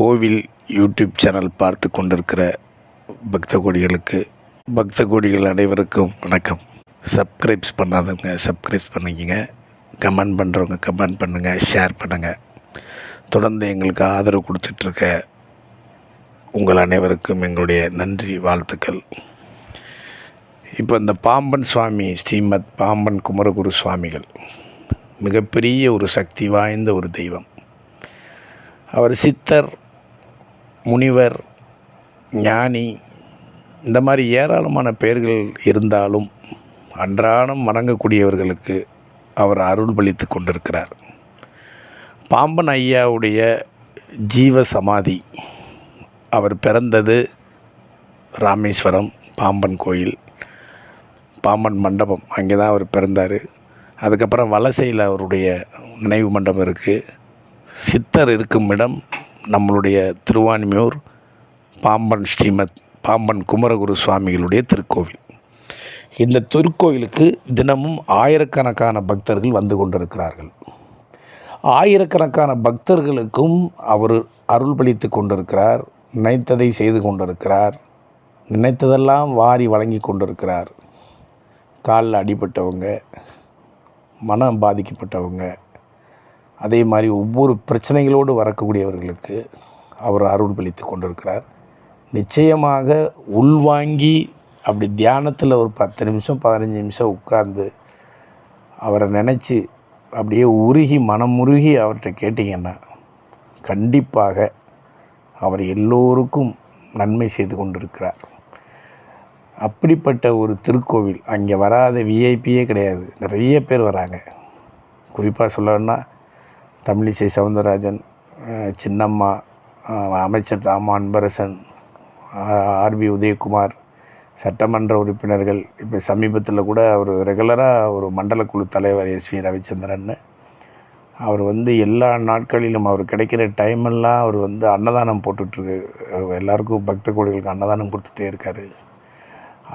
கோவில் YouTube channel பார்த்து கொண்டிருக்கிற பக்த கோடிகளுக்கு பக்த கோடிகள் அனைவருக்கும் வணக்கம். சப்ஸ்கிரைப்ஸ் பண்ணாதவங்க சப்ஸ்கிரைப் பண்ணிக்கங்க. கமெண்ட் பண்ணுறவங்க கமெண்ட் பண்ணுங்கள் ஷேர் பண்ணுங்கள் தொடர்ந்து எங்களுக்கு ஆதரவு கொடுத்துட்ருக்க உங்கள் அனைவருக்கும் எங்களுடைய நன்றி வாழ்த்துக்கள். இப்போ இந்த பாம்பன் சுவாமி ஸ்ரீமத் பாம்பன் குமரகுரு சுவாமிகள் மிகப்பெரிய ஒரு சக்தி வாய்ந்த ஒரு தெய்வம். அவர் சித்தர் முனிவர் ஞானி இந்த மாதிரி ஏராளமான பெயர்கள் இருந்தாலும் அன்றாடம் வணங்கக்கூடியவர்களுக்கு அவர் அருள் பலித்து கொண்டிருக்கிறார். பாம்பன் ஐயாவுடைய ஜீவ சமாதி அவர் பிறந்தது ராமேஸ்வரம் பாம்பன் கோயில் பாம்பன் மண்டபம் அங்கே தான் அவர் பிறந்தார். அதுக்கப்புறம் வலசையில் அவருடைய நினைவு மண்டபம் இருக்குது சித்தர் இருக்கும் இடம் நம்மளுடைய திருவான்மியூர் பாம்பன் ஸ்ரீமத் பாம்பன் குமரகுரு சுவாமிகளுடைய திருக்கோவில். இந்த திருக்கோயிலுக்கு தினமும் ஆயிரக்கணக்கான பக்தர்கள் வந்து கொண்டிருக்கிறார்கள். ஆயிரக்கணக்கான பக்தர்களுக்கும் அவர் அருள் பளித்து கொண்டிருக்கிறார் நினைத்ததை செய்து கொண்டிருக்கிறார் நினைத்ததெல்லாம் வாரி வழங்கி கொண்டிருக்கிறார். காலில் அடிபட்டவங்க மனம் பாதிக்கப்பட்டவங்க அதே மாதிரி ஒவ்வொரு பிரச்சனைகளோடு வரக்கூடியவர்களுக்கு அவர் அருள் பலித்து கொண்டிருக்கிறார். நிச்சயமாக உள்வாங்கி அப்படி தியானத்தில் ஒரு பத்து நிமிஷம் பதினஞ்சு நிமிஷம் உட்கார்ந்து அவரை நினச்சி அப்படியே உருகி மனமுருகி அவர்கிட்ட கேட்டிங்கன்னா கண்டிப்பாக அவர் எல்லோருக்கும் நன்மை செய்து கொண்டிருக்கிறார். அப்படிப்பட்ட ஒரு திருக்கோவில் அங்கே வராத விஐபியே கிடையாது. நிறைய பேர் வராங்க. குறிப்பாக சொல்லணும்னா தமிழிசை சவுந்தரராஜன் சின்னம்மா அமைச்சர் தாமா அன்பரசன் ஆர்பி உதயகுமார் சட்டமன்ற உறுப்பினர்கள் இப்போ சமீபத்தில் கூட அவர் ரெகுலராக ஒரு மண்டல குழு தலைவர் எஸ் வி ரவிச்சந்திரன் அவர் வந்து எல்லா நாட்களிலும் அவர் கிடைக்கிற டைமெல்லாம் அவர் வந்து அன்னதானம் போட்டுட்ருக்கு. எல்லாருக்கும் பக்த கோடிகளுக்கு அன்னதானம் கொடுத்துட்டே இருக்கார்.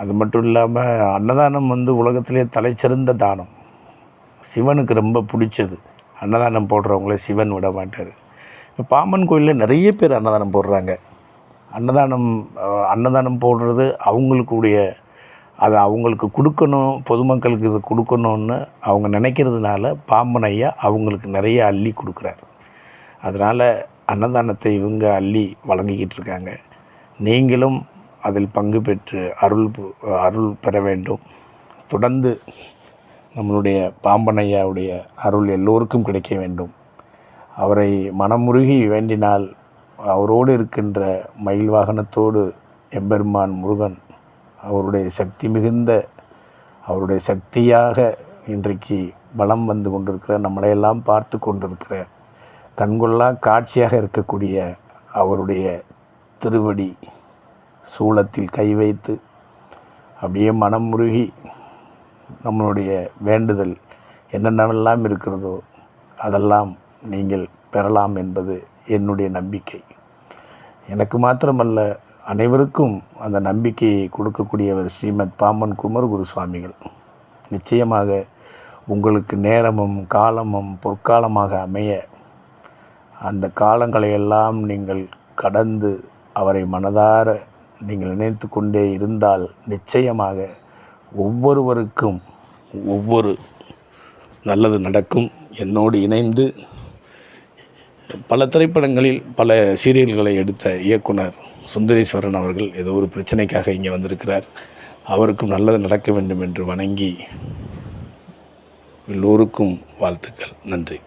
அது மட்டும் இல்லாமல் அன்னதானம் வந்து உலகத்திலே தலைச்சிறந்த தானம். சிவனுக்கு ரொம்ப பிடிச்சது. அன்னதானம் போடுறவங்கள சிவன் விட மாட்டார். இப்போ பாம்பன் கோயிலில் நிறைய பேர் அன்னதானம் போடுறாங்க. அன்னதானம் அன்னதானம் போடுறது அவங்களுக்குடைய அதை அவங்களுக்கு கொடுக்கணும் பொதுமக்களுக்கு இது கொடுக்கணும்னு அவங்க நினைக்கிறதுனால பாம்பன் ஐயா அவங்களுக்கு நிறைய அள்ளி கொடுக்குறாரு. அதனால் அன்னதானத்தை இவங்க அள்ளி வழங்கிக்கிட்டு இருக்காங்க. நீங்களும் அதில் பங்கு பெற்று அருள் அருள் பெற வேண்டும். தொடர்ந்து நம்மளுடைய பாம்பனையாவுடைய அருள் எல்லோருக்கும் கிடைக்க வேண்டும். அவரை மனமுருகி வேண்டினால் அவரோடு இருக்கின்ற மயில் வாகனத்தோடு எம்பெருமான் முருகன் அவருடைய சக்தி மிகுந்த அவருடைய சக்தியாக இன்றைக்கு பலம் வந்து கொண்டிருக்கிற நம்மளையெல்லாம் பார்த்து கொண்டிருக்கிற கண்கொள்ளா காட்சியாக இருக்கக்கூடிய அவருடைய திருவடி சூலத்தில் கை வைத்து அப்படியே மனம் முருகி நம்மளுடைய வேண்டுதல் என்னென்னவெல்லாம் இருக்கிறதோ அதெல்லாம் நீங்கள் பெறலாம் என்பது என்னுடைய நம்பிக்கை. எனக்கு மாத்திரமல்ல அனைவருக்கும் அந்த நம்பிக்கையை கொடுக்கக்கூடியவர் ஸ்ரீமத் பாம்பன் குமரகுரு சுவாமிகள். நிச்சயமாக உங்களுக்கு நேரமும் காலமும் பொற்காலமாக அமைய அந்த காலங்களையெல்லாம் நீங்கள் கடந்து அவரை மனதார நீங்கள் நினைத்து கொண்டே இருந்தால் நிச்சயமாக ஒவ்வொருவருக்கும் ஒவ்வொரு நல்லது நடக்கும். என்னோடு இணைந்து பல திரைப்படங்களில் பல சீரியல்களை எடுத்த இயக்குனர் சுந்தரேஸ்வரன் அவர்கள் ஏதோ ஒரு பிரச்சனைக்காக இங்கே வந்திருக்கிறார். அவருக்கும் நல்லது நடக்க வேண்டும் என்று வணங்கி எல்லோருக்கும் வாழ்த்துக்கள். நன்றி.